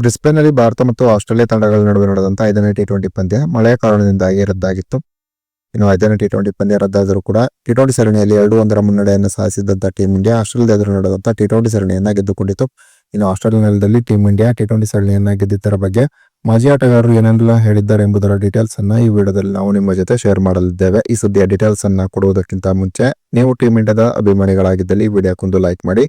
ಬ್ರಿಸ್ಬೇನ್ನಲ್ಲಿ ಭಾರತ ಮತ್ತು ಆಸ್ಟ್ರೇಲಿಯಾ ತಂಡಗಳ ನಡುವೆ ನಡೆದಂತ ಐದನೇ ಟಿ ಟ್ವೆಂಟಿ ಪಂದ್ಯ ಮಳೆಯ ಕಾರಣದಿಂದಾಗಿ ರದ್ದಾಗಿತ್ತು. ಇನ್ನು ಐದನೇ ಟಿ ಟ್ವೆಂಟಿ ಪಂದ್ಯ ರದ್ದಾದರೂ ಕೂಡ ಟಿ ಟ್ವೆಂಟಿ ಸರಣಿಯಲ್ಲಿ ಎರಡು ಒಂದರ ಮುನ್ನಡೆಯನ್ನು ಸಾಧಿಸಿದಂತ ಟೀಂ ಇಂಡಿಯಾ ಆಸ್ಟ್ರೇಲಿಯಾ ಎದುರು ನಡೆದಂತ ಟಿ ಟ್ವೆಂಟಿ ಸರಣಿಯನ್ನ ಗೆದ್ದುಕೊಂಡಿತು ಇನ್ನು ಆಸ್ಟ್ರೇಲಿಯಾ ನೆಲದಲ್ಲಿ ಟೀಂ ಇಂಡಿಯಾ ಟಿ ಟ್ವೆಂಟಿ ಸರಣಿಯನ್ನ ಗೆದ್ದಿದ್ದರ ಬಗ್ಗೆ ಮಾಜಿ ಆಟಗಾರರು ಏನೆಲ್ಲ ಹೇಳಿದ್ದಾರೆ ಎಂಬುದರ ಡೀಟೇಲ್ಸ್ ಅನ್ನ ಈ ವಿಡಿಯೋದಲ್ಲಿ ನಾವು ನಿಮ್ಮ ಜೊತೆ ಶೇರ್ ಮಾಡಲಿದ್ದೇವೆ. ಈ ಸುದ್ದಿಯ ಡೀಟೇಲ್ಸ್ ಅನ್ನ ಕೊಡುವುದಕ್ಕಿಂತ ಮುಂಚೆ ನೀವು ಟೀಮ್ ಇಂಡಿಯಾದ ಅಭಿಮಾನಿಗಳಾಗಿದ್ದಲ್ಲಿ ವಿಡಿಯೋಕ್ಕೊಂದು ಲೈಕ್ ಮಾಡಿ.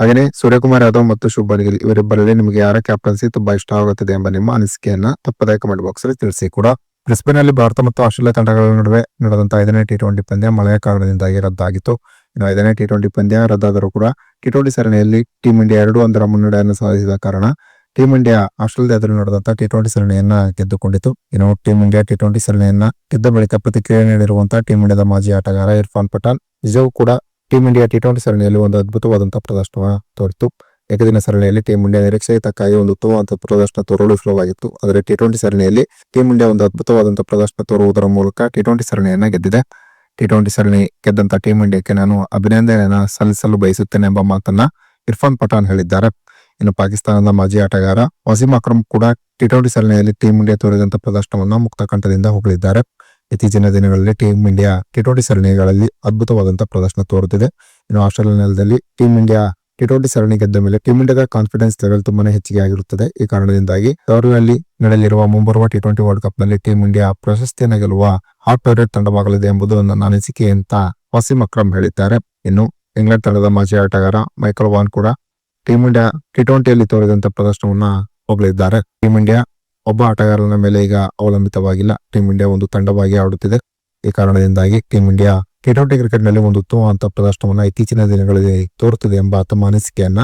ಹಾಗೆಯೇ ಸೂರ್ಯಕುಮಾರ್ ಯಾದವ್ ಮತ್ತು ಶುಭನ್ ಗಿಲ್ ಇವರಿಬ್ಬರಲ್ಲಿ ನಿಮಗೆ ಯಾರ ಕ್ಯಾಪ್ಟನ್ಸಿ ತುಂಬಾ ಇಷ್ಟ ಆಗುತ್ತದೆ ಎಂಬ ನಿಮ್ಮ ಅನಿಸಿಕೆಯನ್ನ ತಪ್ಪದೇ ಕಮೆಂಟ್ ಬಾಕ್ಸ್ ಅಲ್ಲಿ ತಿಳಿಸಿ ಕೂಡ. ಬ್ರಿಸ್ಬೇನ್ ಭಾರತ ಮತ್ತು ಆಸ್ಟ್ರೇಲಿಯಾ ತಂಡಗಳ ನಡುವೆ ನಡೆದಂತಹ ಐದನೇ ಟಿ ಟ್ವೆಂಟಿ ಪಂದ್ಯ ಮಳೆಯ ಕಾರಣದಿಂದಾಗಿ ರದ್ದಾಗಿತ್ತು. ಇನ್ನು ಐದನೇ ಟಿ ಟ್ವೆಂಟಿ ಪಂದ್ಯ ರದ್ದಾದರೂ ಕೂಡ ಟಿ ಟ್ವೆಂಟಿ ಸರಣಿಯಲ್ಲಿ ಟೀಂ ಇಂಡಿಯಾ ಎರಡು ಒಂದರ ಮುನ್ನಡೆಯನ್ನು ಸಾಧಿಸಿದ ಕಾರಣ ಟೀಂ ಇಂಡಿಯಾ ಆಸ್ಟ್ರೇಲಿಯಾ ಎದುರು ನಡೆದಂತಹ ಟಿ ಟ್ವೆಂಟಿ ಸರಣಿಯನ್ನ ಗೆದ್ದುಕೊಂಡಿತು. ಇನ್ನು ಟೀಂ ಇಂಡಿಯಾ ಟಿ ಟ್ವೆಂಟಿ ಸರಣಿಯನ್ನ ಗೆದ್ದ ಬಳಿಕ ಪ್ರತಿಕ್ರಿಯೆ ನೀಡಿರುವಂತಹ ಟೀಂ ಇಂಡಿಯಾದ ಮಾಜಿ ಆಟಗಾರ ಇರ್ಫಾನ್ ಪಠಾಣ್, ನಿಜವೂ ಕೂಡ ಟೀಂ ಇಂಡಿಯಾ ಟಿ ಟ್ವೆಂಟಿ ಸರಣಿಯಲ್ಲಿ ಒಂದು ಅದ್ಭುತವಾದಂತಹ ಪ್ರದರ್ಶನ ತೋರಿತು ಏಕದಿನ ಸರಣಿಯಲ್ಲಿ ಟೀಂ ಇಂಡಿಯಾ ನಿರೀಕ್ಷೆಗೆ ತಕ್ಕಾಗಿ ಒಂದು ಉತ್ತಮವಾದ ಪ್ರದರ್ಶನ ತೋರಲು ವಿಫಲವಾಗಿತ್ತು ಆದರೆ ಟಿ ಟ್ವೆಂಟಿ ಸರಣಿಯಲ್ಲಿ ಟೀಂ ಇಂಡಿಯಾ ಒಂದು ಅದ್ಭುತವಾದಂತಹ ಪ್ರದರ್ಶನ ತೋರುವುದರ ಮೂಲಕ ಟಿ ಟ್ವೆಂಟಿ ಸರಣಿಯನ್ನ ಗೆದ್ದಿದೆ. ಟಿ ಟ್ವೆಂಟಿ ಸರಣಿ ಗೆದ್ದಂತ ಟೀಂ ಇಂಡಿಯಾಕ್ಕೆ ನಾನು ಅಭಿನಂದನೆಯನ್ನ ಸಲ್ಲಿಸಲು ಬಯಸುತ್ತೇನೆ ಎಂಬ ಮಾತನ್ನ ಇರ್ಫಾನ್ ಪಠಾಣ್ ಹೇಳಿದ್ದಾರೆ. ಇನ್ನು ಪಾಕಿಸ್ತಾನದ ಮಾಜಿ ಆಟಗಾರ ವಸೀಮ್ ಅಕ್ರಮ್ ಕೂಡ ಟಿ ಟ್ವೆಂಟಿ ಸರಣಿಯಲ್ಲಿ ಟೀಂ ಇಂಡಿಯಾ ತೋರಿದಂತ ಪ್ರದರ್ಶನವನ್ನು ಮುಕ್ತ ಕಂಠದಿಂದ ಹೊಗಳಿದ್ದಾರೆ. ಇತ್ತೀಚಿನ ದಿನಗಳಲ್ಲಿ ಟೀಮ್ ಇಂಡಿಯಾ ಟಿ ಟ್ವೆಂಟಿ ಸರಣಿಗಳಲ್ಲಿ ಅದ್ಭುತವಾದಂತಹ ಪ್ರದರ್ಶನ ತೋರುತ್ತಿದೆ. ಇನ್ನು ಆಸ್ಟ್ರೇಲಿಯಾ ನೆಲದಲ್ಲಿ ಟೀಂ ಇಂಡಿಯಾ ಟಿ ಟ್ವೆಂಟಿ ಸರಣಿ ಗೆದ್ದ ಮೇಲೆ ಟೀಂ ಇಂಡಿಯಾದ ಕಾನ್ಫಿಡೆನ್ಸ್ ಲೆವೆಲ್ ತುಂಬಾನೇ ಹೆಚ್ಚಿಗೆ ಆಗಿರುತ್ತದೆ. ಈ ಕಾರಣದಿಂದಾಗಿ ಟೋರ್ನಲ್ಲಿ ನಡೆಯಲಿರುವ ಮುಂಬರುವ ಟಿ ಟ್ವೆಂಟಿ ವರ್ಲ್ಡ್ ಕಪ್ನಲ್ಲಿ ಟೀಮ್ ಇಂಡಿಯಾ ಪ್ರಶಸ್ತಿಯನ್ನು ಗೆಲ್ಲುವ ಹಾಟ್ ಫೇವರೇಟ್ ತಂಡವಾಗಲಿದೆ ಎಂಬುದು ನನ್ನ ಅನಿಸಿಕೆ ಅಂತ ವಸೀಂ ಅಕ್ರಮ್ ಹೇಳಿದ್ದಾರೆ. ಇನ್ನು ಇಂಗ್ಲೆಂಡ್ ತಂಡದ ಮಾಜಿ ಆಟಗಾರ ಮೈಕಲ್ ವಾನ್ ಕೂಡ ಟೀಂ ಇಂಡಿಯಾ ಟಿ ಟ್ವೆಂಟಿಯಲ್ಲಿ ತೋರಿದಂತಹ ಪ್ರದರ್ಶನವನ್ನ ಹೋಗಲಿದ್ದಾರೆ. ಟೀಂ ಇಂಡಿಯಾ ಒಬ್ಬ ಆಟಗಾರನ ಮೇಲೆ ಈಗ ಅವಲಂಬಿತವಾಗಿಲ್ಲ. ಟೀಮ್ ಇಂಡಿಯಾ ಒಂದು ತಂಡವಾಗಿ ಆಡುತ್ತಿದೆ. ಈ ಕಾರಣದಿಂದಾಗಿ ಟೀಮ್ ಇಂಡಿಯಾ ಟಿ ಟ್ವೆಂಟಿ ಕ್ರಿಕೆಟ್ನಲ್ಲಿ ಒಂದು ಉತ್ತಮವಾದ ಪ್ರದರ್ಶನವನ್ನು ಇತ್ತೀಚಿನ ದಿನಗಳಲ್ಲಿ ತೋರುತ್ತದೆ ಎಂಬ ತಮ್ಮ ಅನಿಸಿಕೆಯನ್ನ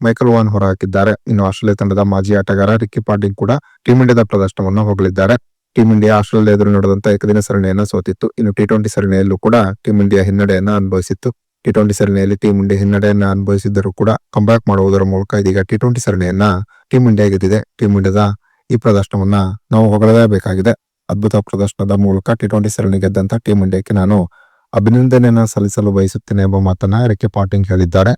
ಮೈಕಲ್ ವಾನ್ ಹೊರಹಾಕಿದ್ದಾರೆ. ಇನ್ನು ಆಸ್ಟ್ರೇಲಿಯಾ ತಂಡದ ಮಾಜಿ ಆಟಗಾರ ರಿಕ್ಕಿ ಪಾಟಿಂಗ್ ಕೂಡ ಟೀಮ್ ಇಂಡಿಯಾದ ಪ್ರದರ್ಶನವನ್ನು ಹೊಗಳಿದ್ದಾರೆ. ಟೀಮ್ ಇಂಡಿಯಾ ಆಸ್ಟ್ರೇಲಿಯಾ ಎದುರು ನಡೆದಂತ ಏಕದಿನ ಸರಣಿಯನ್ನು ಸೋತಿತ್ತು. ಇನ್ನು ಟಿ ಟ್ವೆಂಟಿ ಸರಣಿಯಲ್ಲೂ ಕೂಡ ಟೀಮ್ ಇಂಡಿಯಾ ಹಿನ್ನಡೆಯನ್ನ ಅನುಭವಿಸಿತ್ತು. ಟಿ ಟ್ವೆಂಟಿ ಸರಣಿಯಲ್ಲಿ ಟೀಮ್ ಇಂಡಿಯಾ ಹಿನ್ನಡೆಯನ್ನ ಅನುಭವಿಸಿದ್ದರೂ ಕೂಡ ಕಂಬ್ಯಾಕ್ ಮಾಡುವುದರ ಮೂಲಕ ಇದೀಗ ಟಿ ಟ್ವೆಂಟಿ ಸರಣಿಯನ್ನ ಟೀಮ್ ಇಂಡಿಯಾ ಗೆದ್ದಿದೆ. ಟೀಮ್ ಇಂಡಿಯಾದ ಈ ಪ್ರದರ್ಶನವನ್ನ ನಾವು ಹೊಗಳಲೇಬೇಕಾಗಿದೆ ಅದ್ಭುತ ಪ್ರದರ್ಶನದ ಮೂಲಕ ಟಿ ಟ್ವೆಂಟಿ ಸರಣಿ ಗೆದ್ದಂತ ಟೀಮ್ ಇಂಡಿಯಾಕ್ಕೆ ನಾನು ಅಭಿನಂದನೆಯನ್ನ ಸಲ್ಲಿಸಲು ಬಯಸುತ್ತೇನೆ ಎಂಬ ಮಾತನ್ನ ರೆಕ್ಕೆ ಪಾಟಿಂಗ್ ಹೇಳಿದ್ದಾರೆ.